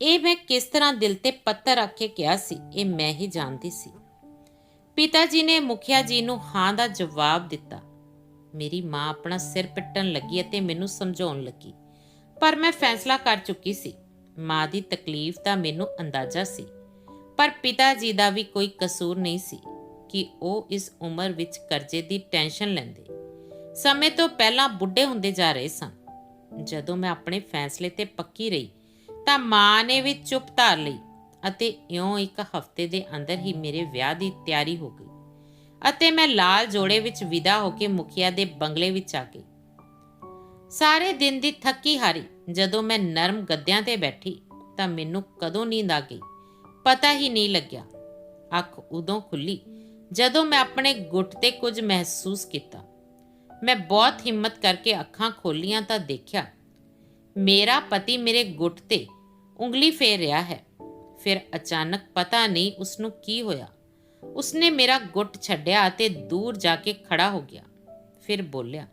ਇਹ ਮੈਂ ਕਿਸ ਤਰ੍ਹਾਂ ਦਿਲ ਤੇ ਪੱਤਰ ਰੱਖ ਕੇ ਕਿਹਾ ਸੀ, ਇਹ ਮੈਂ ਹੀ ਜਾਣਦੀ ਸੀ। ਪਿਤਾ ਜੀ ਨੇ ਮੁਖਿਆ ਜੀ ਨੂੰ ਹਾਂ ਦਾ ਜਵਾਬ ਦਿੱਤਾ। ਮੇਰੀ ਮਾਂ ਆਪਣਾ ਸਿਰ ਪਿੱਟਣ ਲੱਗੀ ਅਤੇ ਮੈਨੂੰ ਸਮਝਾਉਣ ਲੱਗੀ, ਪਰ ਮੈਂ ਫੈਸਲਾ ਕਰ ਚੁੱਕੀ ਸੀ ਮਾਂ ਦੀ ਤਕਲੀਫ ਦਾ ਮੈਨੂੰ ਅੰਦਾਜ਼ਾ ਸੀ, ਪਰ ਪਿਤਾ ਜੀ ਦਾ ਵੀ ਕੋਈ ਕਸੂਰ ਨਹੀਂ ਸੀ ਕਿ ਉਹ ਇਸ ਉਮਰ ਵਿੱਚ ਕਰਜ਼ੇ ਦੀ ਟੈਨਸ਼ਨ ਲੈਂਦੇ। ਸਮੇਂ ਤੋਂ ਪਹਿਲਾਂ ਬੁੱਢੇ ਹੁੰਦੇ ਜਾ ਰਹੇ ਸਨ। ਜਦੋਂ ਮੈਂ ਆਪਣੇ ਫੈਸਲੇ ਤੇ ਪੱਕੀ ਰਹੀ, ਤਾਂ ਮਾਂ ਨੇ ਵੀ ਚੁੱਪ ਧਾਰ ਲਈ ਅਤੇ ਇਉਂ ਇੱਕ ਹਫ਼ਤੇ ਦੇ ਅੰਦਰ ਹੀ ਮੇਰੇ ਵਿਆਹ ਦੀ ਤਿਆਰੀ ਹੋ ਗਈ ਅਤੇ ਮੈਂ ਲਾਲ ਜੋੜੇ ਵਿੱਚ ਵਿਦਾ ਹੋ ਕੇ ਮੁਖੀਆ ਦੇ ਬੰਗਲੇ ਵਿੱਚ ਆ ਗਈ। ਸਾਰੇ ਦਿਨ ਦੀ ਥੱਕੀ ਹਾਰੀ ਜਦੋਂ ਮੈਂ ਨਰਮ ਗੱਦਿਆਂ ਤੇ ਬੈਠੀ ਤਾਂ ਮੈਨੂੰ ਕਦੋਂ ਨੀਂਦ ਆ ਗਈ? ਪਤਾ ਹੀ ਨਹੀਂ ਲੱਗਿਆ। ਅੱਖ ਉਦੋਂ ਖੁੱਲੀ ਜਦੋਂ ਮੈਂ ਆਪਣੇ ਗੁੱਟ ਤੇ ਕੁਝ ਮਹਿਸੂਸ ਕੀਤਾ। ਮੈਂ ਬਹੁਤ ਹਿੰਮਤ ਕਰਕੇ ਅੱਖਾਂ ਖੋਲੀਆਂ ਤਾਂ ਦੇਖਿਆ, ਮੇਰਾ ਪਤੀ ਮੇਰੇ ਗੁੱਟ ਤੇ ਉਂਗਲੀ ਫੇਰ ਰਿਹਾ ਹੈ। ਫਿਰ ਅਚਾਨਕ ਪਤਾ ਨਹੀਂ ਉਸ ਨੂੰ ਕੀ ਹੋਇਆ। ਉਸਨੇ ਮੇਰਾ ਗੁੱਟ ਛੱਡਿਆ ਅਤੇ ਦੂਰ ਜਾ ਕੇ ਖੜਾ ਹੋ ਗਿਆ। ਫਿਰ ਬੋਲਿਆ,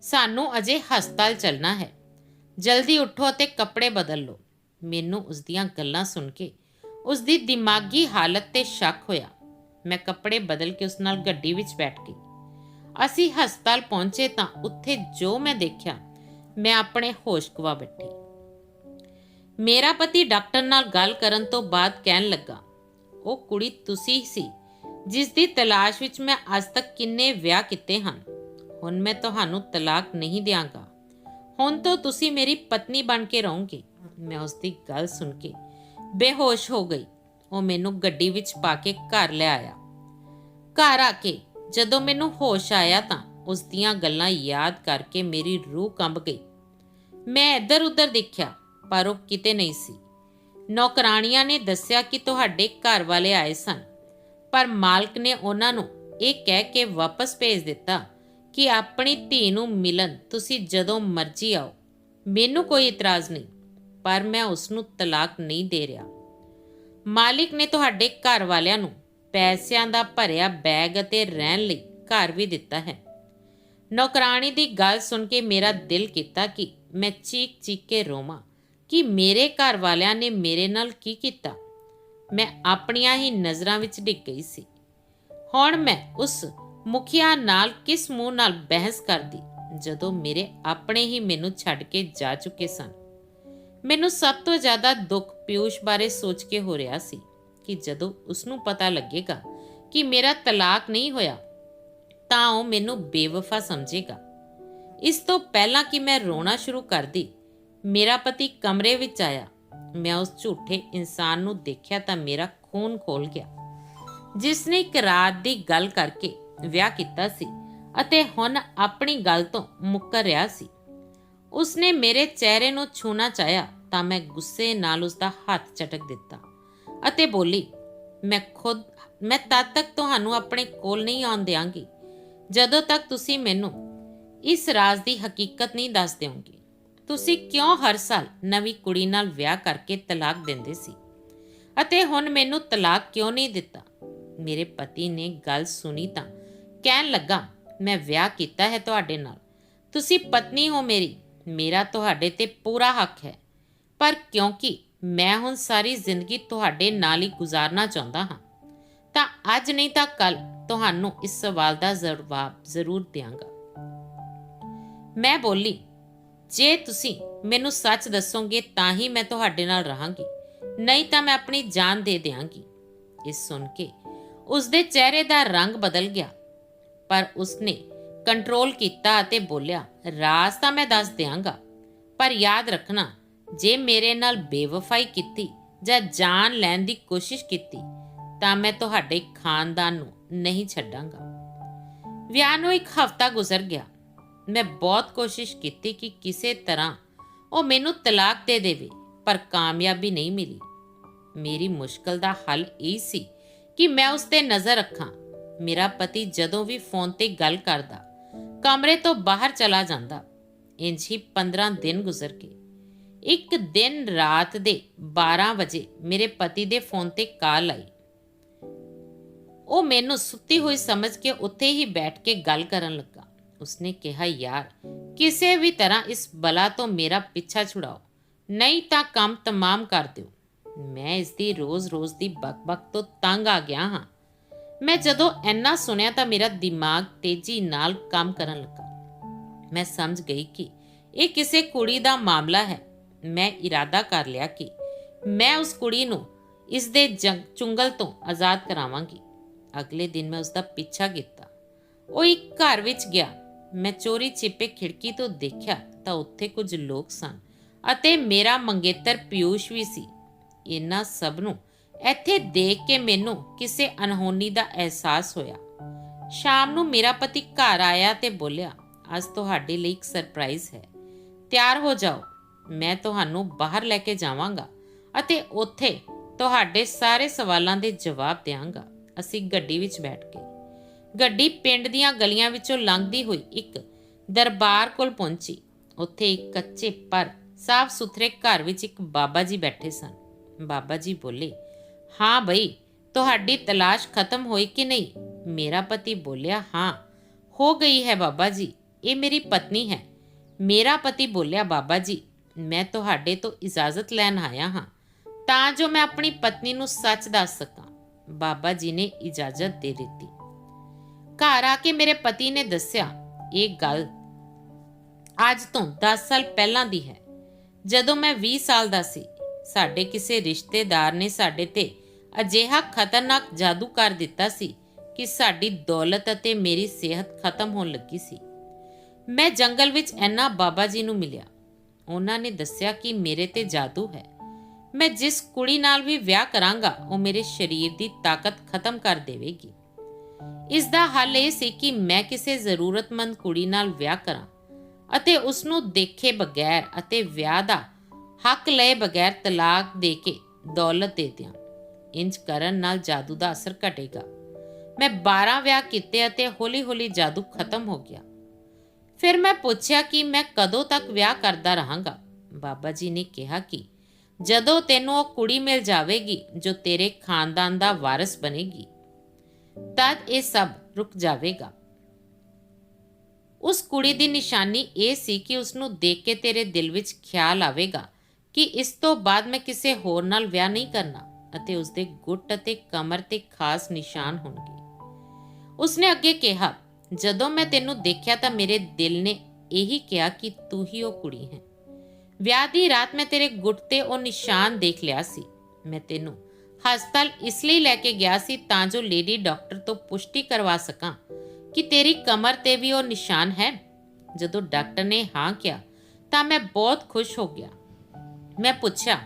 ਸਾਨੂੰ ਅਜੇ ਹਸਪਤਾਲ ਚੱਲਣਾ ਹੈ। ਜਲਦੀ ਉੱਠੋ ਅਤੇ ਕੱਪੜੇ ਬਦਲ ਲਓ। ਮੈਨੂੰ ਉਸ ਦੀਆਂ ਗੱਲਾਂ ਸੁਣ ਕੇ ਉਸ ਦੀ ਦਿਮਾਗੀ ਹਾਲਤ ਤੇ ਸ਼ੱਕ ਹੋਇਆ। ਮੈਂ ਕੱਪੜੇ ਬਦਲ ਕੇ ਉਸ ਨਾਲ ਗੱਡੀ ਵਿੱਚ ਬੈਠ ਗਈ। ਅਸੀਂ ਹਸਪਤਾਲ ਪਹੁੰਚੇ ਤਾਂ ਉੱਥੇ ਜੋ ਮੈਂ ਦੇਖਿਆ, ਮੈਂ ਆਪਣੇ ਹੋਸ਼ ਗਵਾ ਬੈਠੀ। ਮੇਰਾ ਪਤੀ ਡਾਕਟਰ ਨਾਲ ਗੱਲ ਕਰਨ ਤੋਂ ਬਾਅਦ ਕਹਿਣ ਲੱਗਾ, ਉਹ ਕੁੜੀ ਤੁਸੀਂ ਸੀ, ਜਿਸ ਦੀ ਤਲਾਸ਼ ਵਿੱਚ ਮੈਂ ਅੱਜ ਤੱਕ ਕਿੰਨੇ ਵਿਆਹ ਕੀਤੇ ਹਨ। ਹੁਣ ਮੈਂ ਤੁਹਾਨੂੰ ਤਲਾਕ ਨਹੀਂ ਦਿਆਂਗਾ। ਹੁਣ ਤੋਂ ਤੁਸੀਂ ਮੇਰੀ ਪਤਨੀ ਬਣ ਕੇ ਰਹੋਗੇ। ਮੈਂ ਉਸ ਦੀ ਗੱਲ ਸੁਣ ਕੇ ਬੇਹੋਸ਼ ਹੋ ਗਈ। ਉਹ ਮੈਨੂੰ ਗੱਡੀ ਵਿੱਚ ਪਾ ਕੇ ਘਰ ਲੈ ਆਇਆ। ਘਰ ਆ ਕੇ ਜਦੋਂ ਮੈਨੂੰ ਹੋਸ਼ ਆਇਆ ਤਾਂ ਉਸ ਦੀਆਂ ਗੱਲਾਂ ਯਾਦ ਕਰਕੇ ਮੇਰੀ ਰੂਹ ਕੰਬ ਗਈ। ਮੈਂ ਇੱਧਰ ਉੱਧਰ ਦੇਖਿਆ, ਪਰ ਉਹ ਕਿਤੇ ਨਹੀਂ ਸੀ। ਨੌਕਰਾਣੀਆਂ ਨੇ ਦੱਸਿਆ ਕਿ ਤੁਹਾਡੇ ਘਰ ਵਾਲੇ ਆਏ ਸਨ, ਪਰ ਮਾਲਕ ਨੇ ਉਹਨਾਂ ਨੂੰ ਇਹ ਕਹਿ ਕੇ ਵਾਪਸ ਭੇਜ ਦਿੱਤਾ ਕਿ ਆਪਣੀ ਧੀ ਨੂੰ ਮਿਲਣ ਤੁਸੀਂ ਜਦੋਂ ਮਰਜ਼ੀ ਆਓ। ਮੈਨੂੰ ਕੋਈ ਇਤਰਾਜ਼ ਨਹੀਂ, ਪਰ ਮੈਂ ਉਸ ਨੂੰ ਤਲਾਕ ਨਹੀਂ ਦੇ ਰਿਹਾ। ਮਾਲਿਕ ਨੇ ਤੁਹਾਡੇ ਘਰ ਵਾਲਿਆਂ ਨੂੰ ਪੈਸਿਆਂ ਦਾ ਭਰਿਆ ਬੈਗ ਅਤੇ ਰਹਿਣ ਲਈ ਘਰ ਵੀ ਦਿੱਤਾ ਹੈ। ਨੌਕਰਾਨੀ ਦੀ ਗੱਲ ਸੁਣ ਕੇ ਮੇਰਾ ਦਿਲ ਕੀਤਾ ਕਿ ਮੈਂ ਚੀਕ ਚੀਕ ਕੇ ਰੋਵਾਂ ਕਿ ਮੇਰੇ ਘਰ ਵਾਲਿਆਂ ਨੇ ਮੇਰੇ ਨਾਲ ਕੀ ਕੀਤਾ। ਮੈਂ ਆਪਣੀਆਂ ਹੀ ਨਜ਼ਰਾਂ ਵਿੱਚ ਡਿੱਗ ਗਈ ਸੀ। ਹੁਣ ਮੈਂ ਉਸ ਮੁਖੀਆ ਨਾਲ ਕਿਸ ਮੂੰਹ ਨਾਲ ਬਹਿਸ ਕਰਦੀ? ਜਦੋਂ ਮੇਰੇ ਆਪਣੇ ਹੀ ਮੈਨੂੰ ਛੱਡ ਕੇ ਜਾ ਚੁੱਕੇ ਸਨ। ਮੈਨੂੰ ਸਭ ਤੋਂ ਜ਼ਿਆਦਾ ਦੁੱਖ ਪਿਊਸ਼ ਬਾਰੇ ਸੋਚ ਕੇ ਹੋ ਰਿਹਾ ਸੀ ਕਿ ਜਦੋਂ ਉਸ ਨੂੰ ਪਤਾ ਲੱਗੇਗਾ ਕਿ ਮੇਰਾ ਤਲਾਕ ਨਹੀਂ ਹੋਇਆ, ਤਾਂ ਉਹ ਮੈਨੂੰ ਬੇਵਫਾ ਸਮਝੇਗਾ। ਇਸ ਤੋਂ ਪਹਿਲਾਂ ਕਿ ਮੈਂ ਰੋਣਾ ਸ਼ੁਰੂ ਕਰਦੀ, ਮੇਰਾ ਪਤੀ ਕਮਰੇ ਵਿੱਚ ਆਇਆ। ਮੈਂ ਉਸ ਝੂਠੇ ਇਨਸਾਨ ਨੂੰ ਦੇਖਿਆ ਤਾਂ ਮੇਰਾ ਖੂਨ ਖੋਲ ਗਿਆ। ਜਿਸ ਨੇ ਇੱਕ ਰਾਤ ਦੀ ਗੱਲ ਕਰਕੇ ਵਿਆਹ ਕੀਤਾ ਸੀ ਅਤੇ ਹੁਣ ਆਪਣੀ ਗੱਲ ਤੋਂ ਮੁੱਕਰ ਰਿਹਾ ਸੀ। ਉਸਨੇ ਮੇਰੇ ਚਿਹਰੇ ਨੂੰ ਛੂਣਾ ਚਾਹਿਆ ਤਾਂ ਮੈਂ ਗੁੱਸੇ ਨਾਲ ਉਸਦਾ ਹੱਥ ਚਟਕ ਦਿੱਤਾ ਅਤੇ ਬੋਲੀ, ਮੈਂ ਖੁਦ, ਮੈਂ ਤਦ ਤੱਕ ਤੁਹਾਨੂੰ ਆਪਣੇ ਕੋਲ ਨਹੀਂ ਆਉਣ ਦਿਆਂਗੀ, ਜਦੋਂ ਤੱਕ ਤੁਸੀਂ ਮੈਨੂੰ ਇਸ ਰਾਜ਼ ਦੀ ਹਕੀਕਤ ਨਹੀਂ ਦੱਸ ਦਿਓਗੇ। ਤੁਸੀਂ ਕਿਉਂ ਹਰ ਸਾਲ ਨਵੀਂ ਕੁੜੀ ਨਾਲ ਵਿਆਹ ਕਰਕੇ ਤਲਾਕ ਦਿੰਦੇ ਸੀ? ਅਤੇ ਹੁਣ ਮੈਨੂੰ ਤਲਾਕ ਕਿਉਂ ਨਹੀਂ ਦਿੱਤਾ? ਮੇਰੇ ਪਤੀ ਨੇ ਗੱਲ ਸੁਣੀ ਤਾਂ ਕਹਿਣ ਲੱਗਾ, ਮੈਂ ਵਿਆਹ ਕੀਤਾ ਹੈ ਤੁਹਾਡੇ ਨਾਲ। ਤੁਸੀਂ ਪਤਨੀ ਹੋ ਮੇਰੀ। ਮੇਰਾ ਤੁਹਾਡੇ ਤੇ ਪੂਰਾ ਹੱਕ ਹੈ। ਪਰ ਕਿਉਂਕਿ ਮੈਂ ਹੁਣ ਸਾਰੀ ਜ਼ਿੰਦਗੀ ਤੁਹਾਡੇ ਨਾਲ ਹੀ ਗੁਜ਼ਾਰਨਾ ਚਾਹੁੰਦਾ ਹਾਂ, ਤਾਂ ਅੱਜ ਨਹੀਂ ਤਾਂ ਕੱਲ ਤੁਹਾਨੂੰ ਇਸ ਸਵਾਲ ਦਾ ਜਵਾਬ ਜ਼ਰੂਰ ਦਿਆਂਗਾ। ਮੈਂ ਬੋਲੀ, ਜੇ ਤੁਸੀਂ ਮੈਨੂੰ ਸੱਚ ਦੱਸੋਗੇ ਤਾਂ ਹੀ ਮੈਂ ਤੁਹਾਡੇ ਨਾਲ ਰਹਾਂਗੀ, ਨਹੀਂ ਤਾਂ ਮੈਂ ਆਪਣੀ ਜਾਨ ਦੇ ਦਿਆਂਗੀ। ਇਹ ਸੁਣ ਕੇ ਉਸ ਦੇ ਚਿਹਰੇ ਦਾ ਰੰਗ ਬਦਲ ਗਿਆ। ਪਰ ਉਸਨੇ ਕੰਟਰੋਲ ਕੀਤਾ ਅਤੇ ਬੋਲਿਆ, ਰਾਜ਼ ਤਾਂ ਮੈਂ ਦੱਸ ਦਿਆਂਗਾ, ਪਰ ਯਾਦ ਰੱਖਣਾ, ਜੇ ਮੇਰੇ ਨਾਲ ਬੇਵਫਾਈ ਕੀਤੀ ਜਾਂ ਜਾਨ ਲੈਣ ਦੀ ਕੋਸ਼ਿਸ਼ ਕੀਤੀ, ਤਾਂ ਮੈਂ ਤੁਹਾਡੇ ਖਾਨਦਾਨ ਨੂੰ ਨਹੀਂ ਛੱਡਾਂਗਾ ਵਿਆਹ ਨੂੰ ਇੱਕ ਹਫ਼ਤਾ ਗੁਜ਼ਰ ਗਿਆ। ਮੈਂ ਬਹੁਤ ਕੋਸ਼ਿਸ਼ ਕੀਤੀ ਕਿ ਕਿਸੇ ਤਰ੍ਹਾਂ ਉਹ ਮੈਨੂੰ ਤਲਾਕ ਦੇ ਦੇਵੇ, ਪਰ ਕਾਮਯਾਬੀ ਨਹੀਂ ਮਿਲੀ। ਮੇਰੀ ਮੁਸ਼ਕਲ ਦਾ ਹੱਲ ਇਹ ਸੀ ਕਿ ਮੈਂ ਉਸ ਤੇ ਨਜ਼ਰ ਰੱਖਾਂ ਮੇਰਾ ਪਤੀ ਜਦੋਂ ਵੀ ਫੋਨ ਤੇ ਗੱਲ ਕਰਦਾ, ਕਮਰੇ ਤੋਂ ਬਾਹਰ ਚਲਾ ਜਾਂਦਾ। ਇੰਜ ਹੀ 15 ਦਿਨ ਗੁਜ਼ਰ ਗਏ। ਇੱਕ ਦਿਨ ਰਾਤ ਦੇ 12 ਵਜੇ ਮੇਰੇ ਪਤੀ ਦੇ ਫੋਨ ਤੇ ਕਾਲ ਆਈ। ਉਹ ਮੈਨੂੰ ਸੁੱਤੀ ਹੋਈ ਸਮਝ ਕੇ ਉੱਥੇ ਹੀ ਬੈਠ ਕੇ ਗੱਲ ਕਰਨ ਲੱਗਾ। ਉਸਨੇ ਕਿਹਾ, ਯਾਰ, ਕਿਸੇ ਵੀ ਤਰ੍ਹਾਂ ਇਸ ਬਲਾ ਤੋਂ ਮੇਰਾ ਪਿੱਛਾ ਛੁਡਾਓ, ਨਹੀਂ ਤਾਂ ਕੰਮ ਤਮਾਮ ਕਰ ਦਿਓ। ਮੈਂ ਇਸ ਦੀ ਰੋਜ਼-ਰੋਜ਼ ਦੀ ਬਕ-ਬਕ ਤੋਂ ਤੰਗ ਆ ਗਿਆ ਹਾਂ। ਮੈਂ ਜਦੋਂ ਇੰਨਾ ਸੁਣਿਆ ਤਾਂ ਮੇਰਾ ਦਿਮਾਗ ਤੇਜ਼ੀ ਨਾਲ ਕੰਮ ਕਰਨ ਲੱਗਾ। ਮੈਂ ਸਮਝ ਗਈ ਕਿ ਇਹ ਕਿਸੇ ਕੁੜੀ ਦਾ ਮਾਮਲਾ ਹੈ। ਮੈਂ ਇਰਾਦਾ ਕਰ ਲਿਆ ਕਿ ਮੈਂ ਉਸ ਕੁੜੀ ਨੂੰ ਇਸ ਦੇ ਜੰਗ ਚੁੰਗਲ ਤੋਂ ਆਜ਼ਾਦ ਕਰਾਵਾਂਗੀ। ਅਗਲੇ ਦਿਨ ਮੈਂ ਉਸ ਦਾ ਪਿੱਛਾ ਕੀਤਾ। ਉਹ ਇੱਕ ਘਰ ਵਿੱਚ ਗਿਆ। ਮੈਂ ਚੋਰੀ ਛਿਪੇ ਖਿੜਕੀ ਤੋਂ ਦੇਖਿਆ ਤਾਂ ਉੱਥੇ ਕੁਝ ਲੋਕ ਸਨ ਅਤੇ ਮੇਰਾ ਮੰਗੇਤਰ ਪਿਊਸ਼ ਵੀ ਸੀ। ਇਹਨਾਂ ਸਭ ਨੂੰ ਇੱਥੇ ਦੇਖ ਕੇ ਮੈਨੂੰ ਕਿਸੇ ਅਨਹੋਨੀ ਦਾ ਅਹਿਸਾਸ ਹੋਇਆ। ਸ਼ਾਮ ਨੂੰ ਮੇਰਾ ਪਤੀ ਘਰ ਆਇਆ ਤੇ ਬੋਲਿਆ, ਅੱਜ ਤੁਹਾਡੇ ਲਈ ਇੱਕ ਸਰਪ੍ਰਾਈਜ਼ ਹੈ। ਤਿਆਰ ਹੋ ਜਾਓ। ਮੈਂ ਤੁਹਾਨੂੰ ਬਾਹਰ ਲੈ ਕੇ ਜਾਵਾਂਗਾ ਅਤੇ ਉੱਥੇ ਤੁਹਾਡੇ ਸਾਰੇ ਸਵਾਲਾਂ ਦੇ ਜਵਾਬ ਦੇਵਾਂਗਾ ਅਸੀਂ ਗੱਡੀ ਵਿੱਚ ਬੈਠ ਗਏ। ਗੱਡੀ ਪਿੰਡ ਦੀਆਂ ਗਲੀਆਂ ਵਿੱਚੋਂ ਲੰਘਦੀ ਹੋਈ ਇੱਕ ਦਰਬਾਰ ਕੋਲ ਪਹੁੰਚੀ। ਉੱਥੇ ਇੱਕ ਕੱਚੇ ਪਰ ਸਾਫ਼ ਸੁਥਰੇ ਘਰ ਵਿੱਚ ਇੱਕ ਬਾਬਾ ਜੀ ਬੈਠੇ ਸਨ। ਬਾਬਾ ਜੀ ਬੋਲੇ ਹਾਂ ਬਈ, ਤੁਹਾਡੀ ਤਲਾਸ਼ ਖਤਮ ਹੋਈ ਕਿ ਨਹੀਂ? ਮੇਰਾ ਪਤੀ ਬੋਲਿਆ, ਹਾਂ। ਹੋ ਗਈ ਹੈ ਬਾਬਾ ਜੀ, ਇਹ ਮੇਰੀ ਪਤਨੀ ਹੈ। ਮੇਰਾ ਪਤੀ ਬੋਲਿਆ, ਬਾਬਾ ਜੀ, ਮੈਂ ਤੁਹਾਡੇ ਤੋਂ ਇਜਾਜ਼ਤ ਲੈਣ ਆਇਆ ਹਾਂ। ਤਾਂ ਜੋ ਮੈਂ ਆਪਣੀ ਪਤਨੀ ਨੂੰ ਸੱਚ ਦੱਸ ਸਕਾਂ। ਬਾਬਾ ਜੀ ਨੇ ਇਜਾਜ਼ਤ ਦੇ ਦਿੱਤੀ। ਘਰ ਆ ਕੇ ਮੇਰੇ ਪਤੀ ਨੇ ਦੱਸਿਆ, ਇਹ ਗੱਲ ਅੱਜ ਤੋਂ 10 ਸਾਲ ਪਹਿਲਾਂ ਦੀ ਹੈ। ਜਦੋਂ ਮੈਂ 20 ਸਾਲ ਦਾ ਸੀ, ਸਾਡੇ ਕਿਸੇ ਰਿਸ਼ਤੇਦਾਰ ਨੇ ਸਾਡੇ ਤੇ ਅਜਿਹਾ ਖਤਰਨਾਕ ਜਾਦੂ ਕਰ ਦਿੱਤਾ ਸੀ ਕਿ ਸਾਡੀ ਦੌਲਤ ਅਤੇ ਮੇਰੀ ਸਿਹਤ ਖਤਮ ਹੋਣ ਲੱਗੀ ਸੀ। ਮੈਂ ਜੰਗਲ ਵਿੱਚ ਐਨਾ ਬਾਬਾ ਜੀ ਨੂੰ ਮਿਲਿਆ। ਉਹਨਾਂ ਨੇ ਦੱਸਿਆ ਕਿ ਮੇਰੇ ਤੇ ਜਾਦੂ ਹੈ। ਮੈਂ ਜਿਸ ਕੁੜੀ ਨਾਲ ਵੀ ਵਿਆਹ ਕਰਾਂਗਾ, ਉਹ ਮੇਰੇ ਸਰੀਰ ਦੀ ਤਾਕਤ ਖਤਮ ਕਰ ਦੇਵੇਗੀ। ਇਸ ਦਾ ਹੱਲ ਇਹ ਸੀ ਕਿ ਮੈਂ ਕਿਸੇ ਜ਼ਰੂਰਤਮੰਦ ਕੁੜੀ ਨਾਲ ਵਿਆਹ ਕਰਾਂ ਅਤੇ ਉਸ ਨੂੰ ਦੇਖੇ ਬਗੈਰ ਅਤੇ ਵਿਆਹ ਦਾ ਹੱਕ ਲਏ ਬਗੈਰ ਤਲਾਕ ਦੇ ਕੇ ਦੌਲਤ ਦੇ ਦਿਆਂ। ਇੰਜ ਕਰਨ ਨਾਲ ਜਾਦੂ ਦਾ ਅਸਰ ਘਟੇਗਾ। ਮੈਂ 12 ਵਿਆਹ ਕੀਤੇ ਅਤੇ ਹੌਲੀ-ਹੌਲੀ ਜਾਦੂ ਖਤਮ ਹੋ ਗਿਆ। ਫਿਰ ਮੈਂ ਪੁੱਛਿਆ ਕਿ ਮੈਂ ਕਦੋਂ ਤੱਕ ਵਿਆਹ ਕਰਦਾ ਰਹਾਂਗਾ। ਬਾਬਾ ਜੀ ਨੇ ਕਿਹਾ ਕਿ ਜਦੋਂ ਤੈਨੂੰ ਉਹ ਕੁੜੀ ਮਿਲ ਜਾਵੇਗੀ ਜੋ ਤੇਰੇ ਖਾਨਦਾਨ ਦਾ ਵਾਰਿਸ ਬਣੇਗੀ, ਤਦ ਇਹ ਸਭ ਰੁਕ ਜਾਵੇਗਾ। ਉਸ ਕੁੜੀ ਦੀ ਨਿਸ਼ਾਨੀ ਇਹ ਸੀ ਕਿ ਉਸ ਨੂੰ ਦੇਖ ਕੇ ਤੇਰੇ ਦਿਲ ਵਿੱਚ ਖਿਆਲ ਆਵੇਗਾ ਕਿ ਇਸ ਤੋਂ ਬਾਅਦ ਮੈਂ ਕਿਸੇ ਹੋਰ ਨਾਲ ਵਿਆਹ ਨਹੀਂ ਕਰਨਾ। ਅਤੇ ਉਸ ਦੇ ਗੁੱਟ ਅਤੇ ਕਮਰ ਤੇ ਖਾਸ ਨਿਸ਼ਾਨ ਹੋਣਗੇ। ਉਸਨੇ ਅੱਗੇ ਕਿਹਾ, ਜਦੋਂ ਮੈਂ ਤੈਨੂੰ ਦੇਖਿਆ ਤਾਂ ਮੇਰੇ ਦਿਲ ਨੇ ਇਹੀ ਕਿਹਾ ਕਿ ਤੂੰ ਹੀ ਉਹ ਕੁੜੀ ਹੈ। ਵਿਆਹ ਦੀ ਰਾਤ ਮੈਂ ਤੇਰੇ ਗੁੱਟ ਤੇ ਉਹ ਨਿਸ਼ਾਨ ਦੇਖ ਲਿਆ ਸੀ। ਮੈਂ ਤੈਨੂੰ ਹਸਪਤਾਲ ਇਸ ਲਈ ਲੈ ਕੇ ਗਿਆ ਸੀ ਤਾਂ ਜੋ ਲੇਡੀ ਡਾਕਟਰ ਤੋਂ ਪੁਸ਼ਟੀ ਕਰਵਾ ਸਕਾਂ ਕਿ ਤੇਰੀ ਕਮਰ ਤੇ ਵੀ ਉਹ ਨਿਸ਼ਾਨ ਹੈ। ਜਦੋਂ ਡਾਕਟਰ ਨੇ ਹਾਂ ਕਿਹਾ, ਤਾਂ ਮੈਂ ਬਹੁਤ ਖੁਸ਼ ਹੋ ਗਿਆ। ਮੈਂ ਪੁੱਛਿਆ,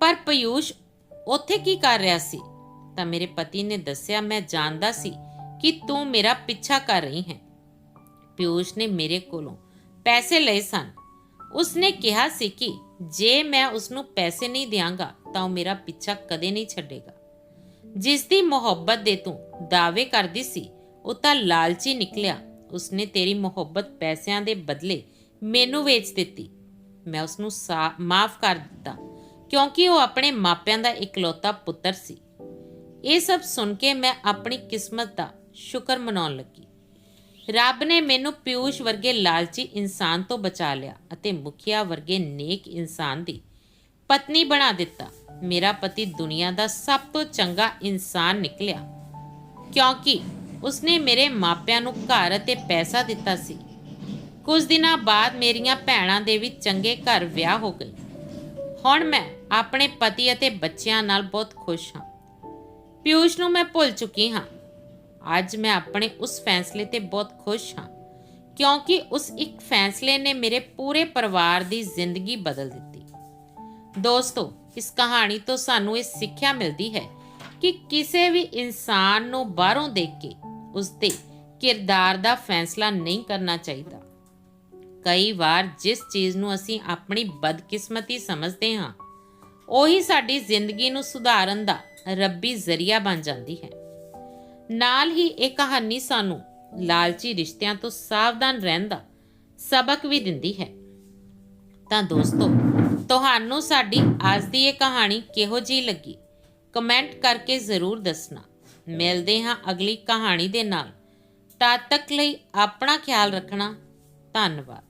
ਪਰ ਪਿਯੂਸ਼ ਉੱਥੇ ਕੀ ਕਰ ਰਿਹਾ ਸੀ? ਤਾਂ ਮੇਰੇ ਪਤੀ ਨੇ ਦੱਸਿਆ, ਮੈਂ ਜਾਣਦਾ ਸੀ ਕਿ ਤੂੰ ਮੇਰਾ ਪਿੱਛਾ ਕਰ ਰਹੀ ਹੈ। ਪਿਊਸ਼ ਨੇ ਮੇਰੇ ਕੋਲੋਂ ਪੈਸੇ ਲਏ ਸਨ। ਉਸਨੇ ਕਿਹਾ ਸੀ ਕਿ ਜੇ ਮੈਂ ਉਸ ਨੂੰ ਪੈਸੇ ਨਹੀਂ ਦਿਆਂਗਾ, ਤਾਂ ਉਹ ਮੇਰਾ ਪਿੱਛਾ ਕਦੇ ਨਹੀਂ ਛੱਡੇਗਾ। ਜਿਸ ਦੀ ਮੁਹੱਬਤ ਦੇ ਤੂੰ ਦਾਅਵੇ ਕਰਦੀ ਸੀ, ਉਹ ਤਾਂ ਲਾਲਚੀ ਨਿਕਲਿਆ। ਉਸਨੇ ਤੇਰੀ ਮੁਹੱਬਤ ਪੈਸਿਆਂ ਦੇ ਬਦਲੇ ਮੈਨੂੰ ਵੇਚ ਦਿੱਤੀ। ਮੈਂ ਉਸ ਨੂੰ ਮਾਫ ਕਰ ਦਿੱਤਾ। ਕਿਉਂਕਿ ਉਹ ਆਪਣੇ ਮਾਪਿਆਂ ਦਾ ਇਕਲੌਤਾ ਪੁੱਤਰ ਸੀ। ਇਹ ਸਭ ਸੁਣ ਕੇ ਮੈਂ ਆਪਣੀ ਕਿਸਮਤ ਦਾ ਸ਼ੁਕਰ ਮਨਾਉਣ ਲੱਗੀ। ਰੱਬ ਨੇ ਮੈਨੂੰ ਪਿਊਸ਼ ਵਰਗੇ ਲਾਲਚੀ ਇਨਸਾਨ ਤੋਂ ਬਚਾ ਲਿਆ ਅਤੇ ਮੁਖੀਆ ਵਰਗੇ ਨੇਕ ਇਨਸਾਨ ਦੀ ਪਤਨੀ ਬਣਾ ਦਿੱਤਾ। ਮੇਰਾ ਪਤੀ ਦੁਨੀਆ ਦਾ ਸਭ ਤੋਂ ਚੰਗਾ ਇਨਸਾਨ ਨਿਕਲਿਆ। ਕਿਉਂਕਿ ਉਸਨੇ ਮੇਰੇ ਮਾਪਿਆਂ ਨੂੰ ਘਰ ਅਤੇ ਪੈਸਾ ਦਿੱਤਾ ਸੀ। ਕੁਝ ਦਿਨਾਂ ਬਾਅਦ ਮੇਰੀਆਂ ਭੈਣਾਂ ਦੇ ਵੀ ਚੰਗੇ ਘਰ ਵਿਆਹ ਹੋ ਗਏ। ਹੁਣ ਮੈਂ ਆਪਣੇ ਪਤੀ ਅਤੇ ਬੱਚਿਆਂ ਨਾਲ ਬਹੁਤ ਖੁਸ਼ ਹਾਂ। ਪਿਊਸ਼ ਨੂੰ ਮੈਂ ਭੁੱਲ ਚੁੱਕੀ ਹਾਂ। ਅੱਜ ਮੈਂ ਆਪਣੇ ਉਸ ਫੈਸਲੇ ਤੇ ਬਹੁਤ ਖੁਸ਼ ਹਾਂ, ਕਿਉਂਕਿ ਉਸ ਇੱਕ ਫੈਸਲੇ ਨੇ ਮੇਰੇ ਪੂਰੇ ਪਰਿਵਾਰ ਦੀ ਜ਼ਿੰਦਗੀ ਬਦਲ ਦਿੱਤੀ। ਦੋਸਤੋ, ਇਸ ਕਹਾਣੀ ਤੋਂ ਸਾਨੂੰ ਇਹ ਸਿੱਖਿਆ ਮਿਲਦੀ ਹੈ ਕਿ ਕਿਸੇ ਵੀ ਇਨਸਾਨ ਨੂੰ ਬਾਹਰੋਂ ਦੇਖ ਕੇ ਉਸ ਦੇ ਕਿਰਦਾਰ ਦਾ ਫੈਸਲਾ ਨਹੀਂ ਕਰਨਾ ਚਾਹੀਦਾ। ਕਈ ਵਾਰ ਜਿਸ ਚੀਜ਼ ਨੂੰ ਅਸੀਂ ਆਪਣੀ ਬਦਕਿਸਮਤੀ ਸਮਝਦੇ ਹਾਂ ਉਹੀ ਸਾਡੀ ਜ਼ਿੰਦਗੀ ਨੂੰ ਸੁਧਾਰਨ ਦਾ ਰੱਬੀ ਜ਼ਰੀਆ ਬਣ ਜਾਂਦੀ ਹੈ। ਨਾਲ ਹੀ ਇਹ ਕਹਾਣੀ ਸਾਨੂੰ ਲਾਲਚੀ ਰਿਸ਼ਤਿਆਂ ਤੋਂ ਸਾਵਧਾਨ ਰਹਿਣ ਦਾ ਸਬਕ ਵੀ ਦਿੰਦੀ ਹੈ। ਤਾਂ ਦੋਸਤੋ, ਤੁਹਾਨੂੰ ਸਾਡੀ ਅੱਜ ਦੀ ਇਹ ਕਹਾਣੀ ਕਿਹੋ ਜੀ ਲੱਗੀ? ਕਮੈਂਟ ਕਰਕੇ ਜ਼ਰੂਰ ਦੱਸਣਾ। ਮਿਲਦੇ ਹਾਂ ਅਗਲੀ ਕਹਾਣੀ ਦੇ ਨਾਲ। ਤਦ ਤੱਕ ਲਈ ਆਪਣਾ ਖਿਆਲ ਰੱਖਣਾ। ਧੰਨਵਾਦ।